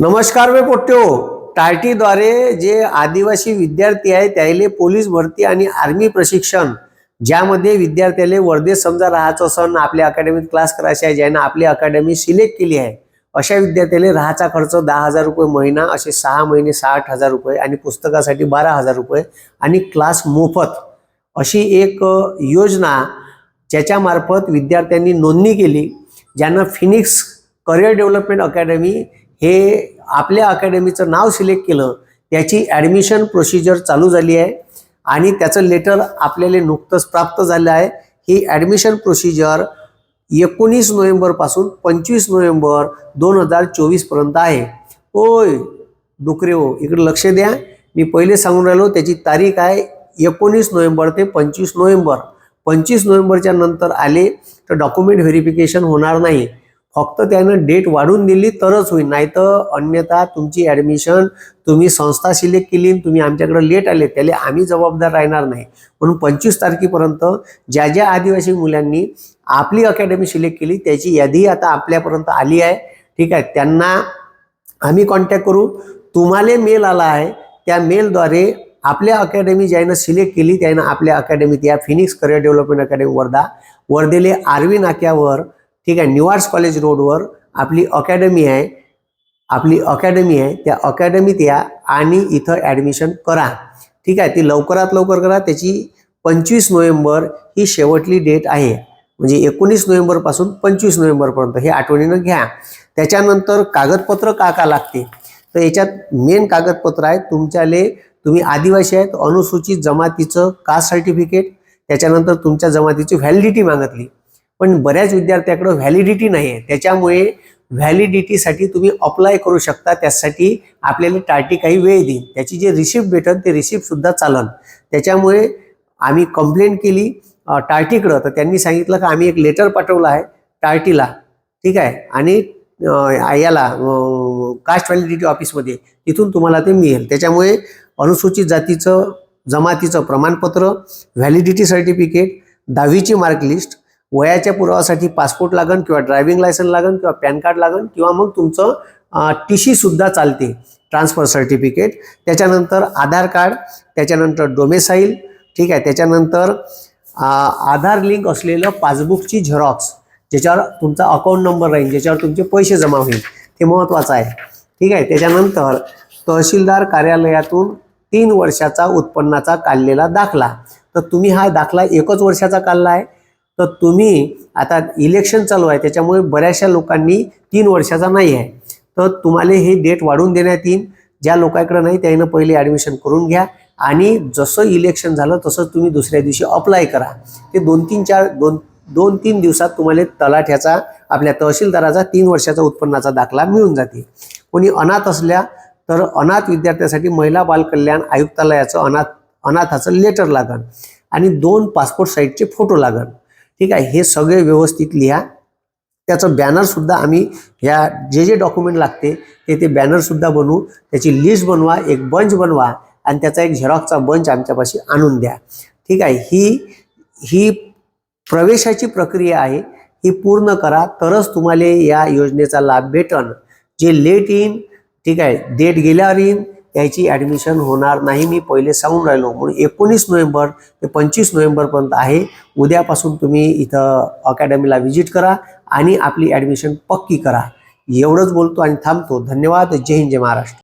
नमस्कार मी पोट्यो. टार्टीद्वारे जे आदिवासी विद्यार्थी आहे त्याले पोलीस भरती आणि आर्मी प्रशिक्षण ज्यामध्ये विद्यार्थ्याला वर्धेत समजा राहायचं असन आपल्या अकॅडमीत क्लास करायचे आहे ज्यांना आपली अकॅडमी सिलेक्ट केली आहे अशा विद्यार्थ्याला राहायचा खर्च दहा हजार रुपये महिना असे सहा महिने साठ हजार रुपये आणि पुस्तकासाठी बारा हजार रुपये आणि क्लास मोफत. अशी एक योजना ज्याच्यामार्फत विद्यार्थ्यांनी नोंदणी केली ज्यांना फिनिक्स करिअर डेव्हलपमेंट अकॅडमी हे आपल्या अकॅडमीचं नाव सिलेक्ट केलं त्याची ॲडमिशन प्रोसिजर चालू झाली आहे आणि त्याचं लेटर आपल्याला नुकतंच प्राप्त झालं आहे. ही ॲडमिशन प्रोसिजर एकोणीस नोव्हेंबरपासून पंचवीस नोव्हेंबर दोन हजार चोवीसपर्यंत आहे. होय डुकरे हो इकडे लक्ष द्या. मी पहिले सांगून राहिलो त्याची तारीख आहे एकोणीस नोव्हेंबर ते पंचवीस नोव्हेंबर. पंचवीस नोव्हेंबरच्या नंतर आले तर डॉक्युमेंट व्हेरिफिकेशन होणार नाही. फक्त त्यानं डेट वाढून दिली तरच होईल. नाही तर अन्यथा तुमची ॲडमिशन तुम्ही संस्था सिलेक्ट केली आणि तुम्ही आमच्याकडे लेट आले त्याला आम्ही जबाबदार राहणार नाही. म्हणून पंचवीस तारखेपर्यंत ज्या ज्या आदिवासी मुलांनी आपली अकॅडमी सिलेक्ट केली त्याची यादी आता आपल्यापर्यंत आली आहे. ठीक आहे? त्यांना आम्ही कॉन्टॅक्ट करू. तुम्हाला मेल आला आहे. त्या मेलद्वारे आपल्या अकॅडमी ज्यानं सिलेक्ट केली त्यानं आपल्या अकॅडमीत या phoenix career development academy Wardha वर्धेले Arvi नाक्यावर ठीक आहे निवार्स कॉलेज रोडवर आपली अकॅडमी आहे. आपली अकॅडमी आहे. त्या अकॅडमीत या आणि इथं ॲडमिशन करा. ठीक आहे ती लवकरात लवकर करा. त्याची पंचवीस नोव्हेंबर ही शेवटली डेट आहे. म्हणजे एकोणीस नोव्हेंबरपासून पंचवीस नोव्हेंबरपर्यंत हे आठवणीनं घ्या. त्याच्यानंतर कागदपत्र का का लागते? तर याच्यात मेन कागदपत्र आहे तुमच्याले तुम्ही आदिवासी आहेत. अनुसूचित जमातीचं कास्ट सर्टिफिकेट त्याच्यानंतर तुमच्या जमातीची व्हॅलिडिटी मागितली. पण बऱ्याच विद्यार्थ्याकडं व्हॅलिडिटी नाही आहे त्याच्यामुळे व्हॅलिडिटीसाठी तुम्ही अप्लाय करू शकता. त्यासाठी आपल्याला टार्टी काही वेळ देईन त्याची जे रिसिप्ट भेटल ते रिसिप्टसुद्धा चालन. त्याच्यामुळे आम्ही कंप्लेंट केली टार्टीकडं तर त्यांनी सांगितलं का आम्ही एक लेटर पाठवलं आहे टार्टीला ठीक आहे? आणि याला कास्ट व्हॅलिडिटी ऑफिसमध्ये तिथून तुम्हाला ते मिळेल. त्याच्यामुळे अनुसूचित जातीचं जमातीचं प्रमाणपत्र व्हॅलिडिटी सर्टिफिकेट दहावीची मार्क लिस्ट वयाच्या पुरावासाठी पासपोर्ट लागन किंवा ड्रायव्हिंग लायसन लागन किंवा पॅन कार्ड लागन किंवा मग तुमचं टी सी सुद्धा चालते. Transfer certificate. त्याच्यानंतर आधार कार्ड त्याच्यानंतर डोमेसाईल ठीक आहे. त्याच्यानंतर आधार लिंक असलेलं पासबुकची झेरॉक्स ज्याच्यावर तुमचा अकाउंट नंबर राहील ज्याच्यावर तुमचे पैसे जमा होईल ते महत्त्वाचं आहे. ठीक आहे. त्याच्यानंतर तहसीलदार कार्यालयातून तीन वर्षाचा उत्पन्नाचा काढलेला दाखला. तर तुम्ही हा दाखला एकच वर्षाचा काढला आहे. तर तुम्ही आता इलेक्शन चालू आहे त्याच्यामुळे बऱ्याचशा लोकांनी तीन वर्षाचा नाही आहे. तर तुम्हाला हे डेट वाढवून देण्यात येईल. ज्या लोकांकडे नाही त्यानं पहिले ॲडमिशन करून घ्या. आणि जसं इलेक्शन झालं तसं तुम्ही दुसऱ्या दिवशी अप्लाय करा. ते दोन तीन चार दोन दोन तीन दिवसात तुम्हाला तलाठ्याचा आपल्या तहसीलदाराचा तीन वर्षाचा उत्पन्नाचा दाखला मिळून जाते कोणी अनाथ असल्या तर अनाथ विद्यार्थ्यासाठी महिला बालकल्याण आयुक्तालयाचं अनाथ अनाथाचं लेटर लागन. आणि दोन पासपोर्ट साईजचे फोटो लागन. ठीक आहे? हे सगळे व्यवस्थित लिहा. त्याचं बॅनरसुद्धा आम्ही ह्या जे जे डॉक्युमेंट लागते ते ते बॅनरसुद्धा बनवू. त्याची लिस्ट बनवा एक बंच बनवा आणि त्याचा एक झेरॉक्सचा बंच आमच्यापाशी आणून द्या. ठीक आहे? ही ही प्रवेशाची प्रक्रिया आहे. ही पूर्ण करा. तरच तुम्हाला या योजनेचा लाभ भेटन. जे लेट येईन ठीक आहे? डेट गेल्यावर येईन यायची ॲडमिशन होणार नाही. मी पहिले सांगून राहिलो. म्हणून एकोणीस नोव्हेंबर ते पंचवीस नोव्हेंबरपर्यंत आहे. उद्यापासून तुम्ही इथं अकॅडमीला व्हिजिट करा आणि आपली ॲडमिशन पक्की करा. एवढंच बोलतो आणि थांबतो. धन्यवाद. जय हिंद जय महाराष्ट्र.